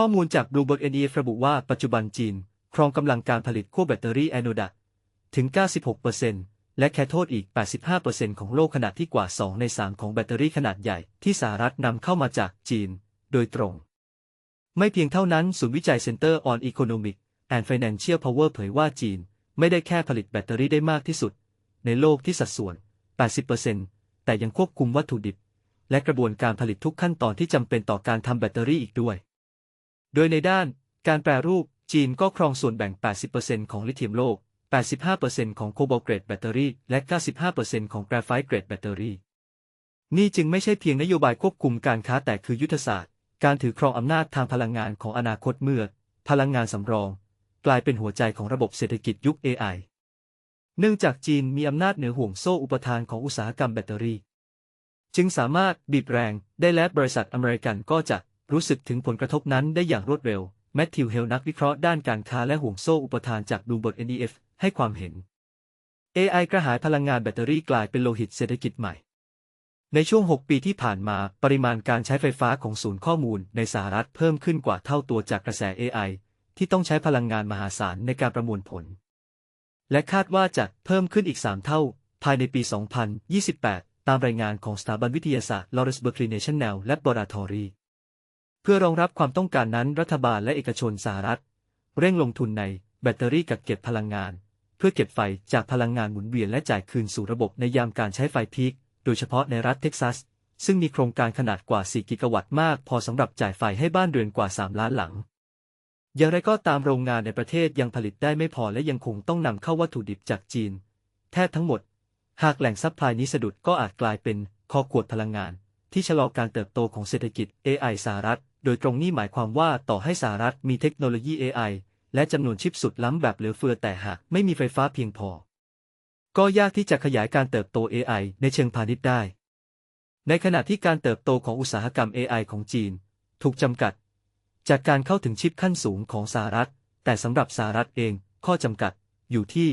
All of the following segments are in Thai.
ข้อมูลจาก Bloomberg NEF ระบุว่าปัจจุบันจีน ครองกำลังการผลิตขั้วแบตเตอรี่แอนโนดะถึง 96%และแคโทดอีก 85%ของโลกขณะที่กว่า 2 ใน 3 ของแบตเตอรี่ขนาดใหญ่ที่สหรัฐนำเข้ามาจากจีน โดยตรง ไม่เพียงเท่านั้นศูนย์วิจัย Center on Economic and Financial Power เผยว่าจีน ไม่ได้แค่ผลิตแบตเตอรี่ได้มากที่สุด ในโลกที่สัดส่วน 80%แต่ยังควบคุมวัตถุดิบ และกระบวนการผลิตทุกขั้นตอนที่จำเป็นต่อการทำแบตเตอรี่อีกด้วย โดยในด้านการแปรรูปจีนก็ครองส่วนแบ่ง 80%ของลิเธียมโลก 85%ของโคบอลเกรดแบตเตอรี่ และ 95%ของแกรไฟต์เกรดแบตเตอรี่ นี่จึงไม่ใช่เพียงนโยบายควบคุมการค้าแต่คือยุทธศาสตร์ การถือครองอำนาจทางพลังงานของอนาคตเมื่อ พลังงานสำรอง กลายเป็นหัวใจของระบบเศรษฐกิจยุค AI เนื่องจากจีนมีอำนาจเหนือห่วงโซ่อุปทานของอุตสาหกรรมแบตเตอรี่ จึงสามารถบีบแรงได้และบริษัทอเมริกันก็จะ รู้สึกถึงผลกระทบนั้นได้อย่างรวดเร็ว แมทธิวเฮลนักวิเคราะห์ด้านการค้าและห่วงโซ่อุปทานจาก Bloomberg NEF ให้ความเห็น AI กระหายพลังงานแบตเตอรี่กลายเป็นโลหิตเศรษฐกิจใหม่ ในช่วง 6 ปีที่ผ่านมา ปริมาณการใช้ไฟฟ้าของศูนย์ข้อมูลในสหรัฐเพิ่มขึ้นกว่าเท่าตัวจากกระแส AI ที่ต้องใช้พลังงานมหาศาลในการประมวลผล และคาดว่าจะเพิ่มขึ้นอีก 3 เท่า ภายในปี 2028 ตามรายงานของสถาบันวิทยาศาสตร์ Lawrence Berkeley National Laboratory พื่อรองรับความต้องการนั้นรัฐบาลและเอกชนสหรัฐ เร่งลงทุนในแบตเตอรี่กักเก็บพลังงาน เพื่อเก็บไฟจากพลังงานหมุนเวียนและจ่ายคืนสู่ระบบในยามการใช้ไฟพีคโดยเฉพาะในรัฐเท็กซัส ซึ่งมีโครงการขนาดกว่า 4 กิกะวัตต์มากพอสำหรับจ่ายไฟให้บ้านเรือนกว่า 3 ล้านหลัง อย่างไรก็ตามโรงงานในประเทศยังผลิตได้ไม่พอและยังคงต้องนำเข้าวัตถุดิบจากจีน แทบทั้งหมด หากแหล่งซัพพลายนี้สะดุดก็อาจกลายเป็นคอขวดพลังงาน ที่ชะลอการเติบโตของเศรษฐกิจ AI สหรัฐ โดยตรงนี้หมายความว่าต่อให้สหรัฐมีเทคโนโลยี AI และจำนวนชิปสุดล้ำแบบเหลือเฟือแต่หากไม่มีไฟฟ้าเพียงพอ ก็ยากที่จะขยายการเติบโต AI ในเชิงพาณิชย์ได้ ในขณะที่การเติบโตของอุตสาหกรรม AI ของจีน ถูกจำกัด จากการเข้าถึงชิปขั้นสูงของสหรัฐ แต่สำหรับสหรัฐเอง ข้อจำกัด อยู่ที่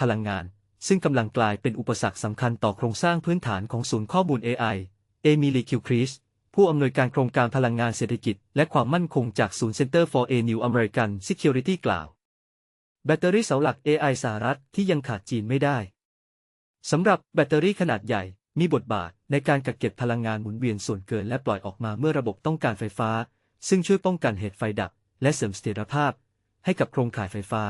พลังงาน ซึ่งกำลังกลายเป็นอุปสรรคสำคัญต่อโครงสร้างพื้นฐานของศูนย์ข้อมูล AI เอมิลีคิวคริสผู้อำนวยการโครงการพลังงานเศรษฐกิจ และความมั่นคงจากศูนย์ Center for a New American Security กล่าว แบตเตอรี่เสาหลัก AI สหรัฐที่ยังขาดจีนไม่ได้ สำหรับแบตเตอรี่ขนาดใหญ่มีบทบาทในการกักเก็บพลังงานหมุนเวียนส่วนเกินและปล่อยออกมาเมื่อระบบต้องการไฟฟ้า ซึ่งช่วยป้องกันเหตุไฟดับ และเสริมเสถียรภาพ ให้กับโครงข่ายไฟฟ้า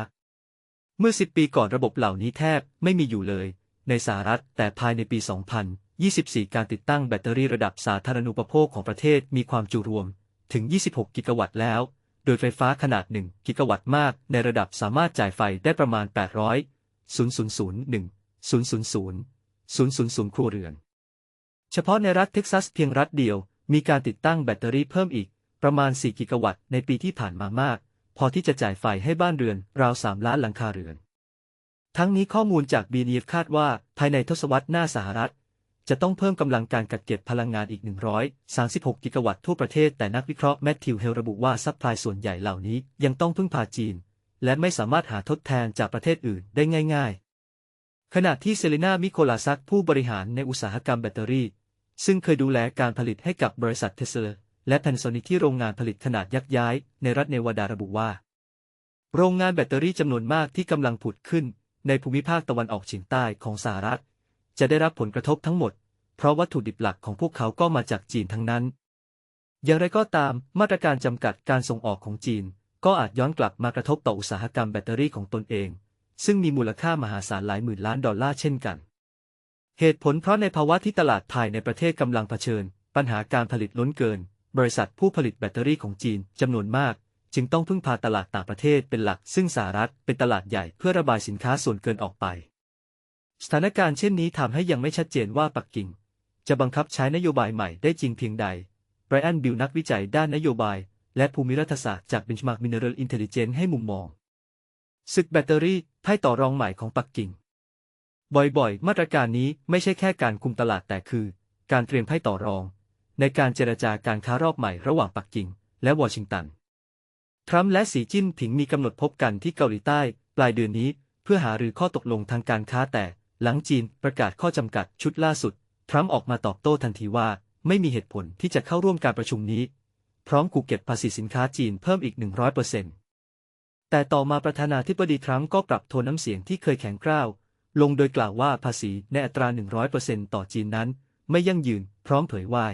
เมื่อ 10 ปีก่อนระบบเหล่านี้แทบไม่มีอยู่เลย ในสหรัฐแต่ภายในปี 2000 24 การติดตั้งแบตเตอรี่ระดับสาธารณูปโภคของประเทศมีความจุรวม ถึง 26 กิกะวัตต์แล้ว โดยไฟฟ้าขนาด 1 กิกะวัตต์มาก ในระดับสามารถจ่ายไฟได้ประมาณ 800 000 1 000 000 ครัวเรือน เฉพาะในรัฐเท็กซัสเพียงรัฐเดียว มีการติดตั้งแบตเตอรี่เพิ่มอีก ประมาณ 4 กิกะวัตต์ในปีที่ผ่านมามาก พอที่จะจ่ายไฟให้บ้านเรือนราว 3 ล้านหลังคาเรือน ทั้งนี้ข้อมูลจากบีนีฟคาดว่าภายในทศวรรษหน้าสหรัฐ จะต้องเพิ่มกำลังการกักเก็บพลังงานอีก 136 กิกะวัตต์ทั่วประเทศ แต่นักวิเคราะห์แมทธิวเฮลระบุว่าซัพพลายส่วนใหญ่เหล่านี้ยังต้องพึ่งพาจีน และไม่สามารถหาทดแทนจากประเทศอื่นได้ง่าย ๆ ขณะที่เซเลนามิโคลาซักผู้บริหารในอุตสาหกรรมแบตเตอรี่ ซึ่งเคยดูแลการผลิตให้กับบริษัทเทสลาและแพนโซนิกที่โรงงานผลิตขนาดยักษ์ย้าย ในรัฐเนวาดาระบุว่า โรงงานแบตเตอรี่จำนวนมากที่กำลังผุดขึ้น ในภูมิภาคตะวันออกเฉียงใต้ของสหรัฐ จะได้รับผลกระทบทั้งหมด เพราะวัตถุดิบหลักของพวกเขาก็มาจากจีนทั้งนั้น อย่างไรก็ตาม มาตรการจำกัดการส่งออกของจีน ก็อาจย้อนกลับมากระทบต่ออุตสาหกรรมแบตเตอรี่ของตนเอง ซึ่งมีมูลค่ามหาศาลหลายหมื่นล้านดอลลาร์เช่นกัน เหตุผลเพราะในภาวะที่ตลาดภายในประเทศกำลังเผชิญ ปัญหาการผลิตล้นเกิน บริษัทผู้ผลิตแบตเตอรี่ของจีนจำนวนมากจึงต้องพึ่งพาตลาดต่างประเทศเป็นหลัก ซึ่งสหรัฐเป็นตลาดใหญ่เพื่อระบายสินค้าส่วนเกินออกไป สถานการณ์เช่นนี้ทำให้ยังไม่ชัดเจนว่าปักกิ่ง จะบังคับใช้นโยบายใหม่ได้จริงเพียงใดไบรอันบิลนักวิจัยด้านนโยบาย และภูมิรัฐศาสตร์จาก Benchmark Mineral Intelligence ให้มุมมองศึกแบตเตอรี่ไพ่ต่อรองใหม่ของปักกิ่ง บ่อยๆ มาตรการนี้ไม่ใช่แค่การคุมตลาดแต่คือ การเตรียมไพ่ต่อรอง ในการเจรจาการค้ารอบใหม่ระหว่างปักกิ่ง และวอชิงตัน ทรัมป์และสีจิ้นผิงมีกำหนดพบกันที่เกาหลีใต้ ปลายเดือนนี้เพื่อหารือข้อตกลงทางการค้าแต่ หลังจีนประกาศข้อจำกัดชุดล่าสุด ทรัมป์ออกมาตอบโต้ทันทีว่า ไม่มีเหตุผลที่จะเข้าร่วมการประชุมนี้ พร้อมขู่เก็บภาษีสินค้าจีนเพิ่มอีก 100%แต่ต่อมาประธานาธิบดีทรัมป์ก็ปรับโทนน้ำเสียงที่เคยแข็งกร้าว ลงโดยกล่าวว่าภาษีในอัตรา 100%ต่อจีนนั้น ไม่ยั่งยืน พร้อมเผยว่า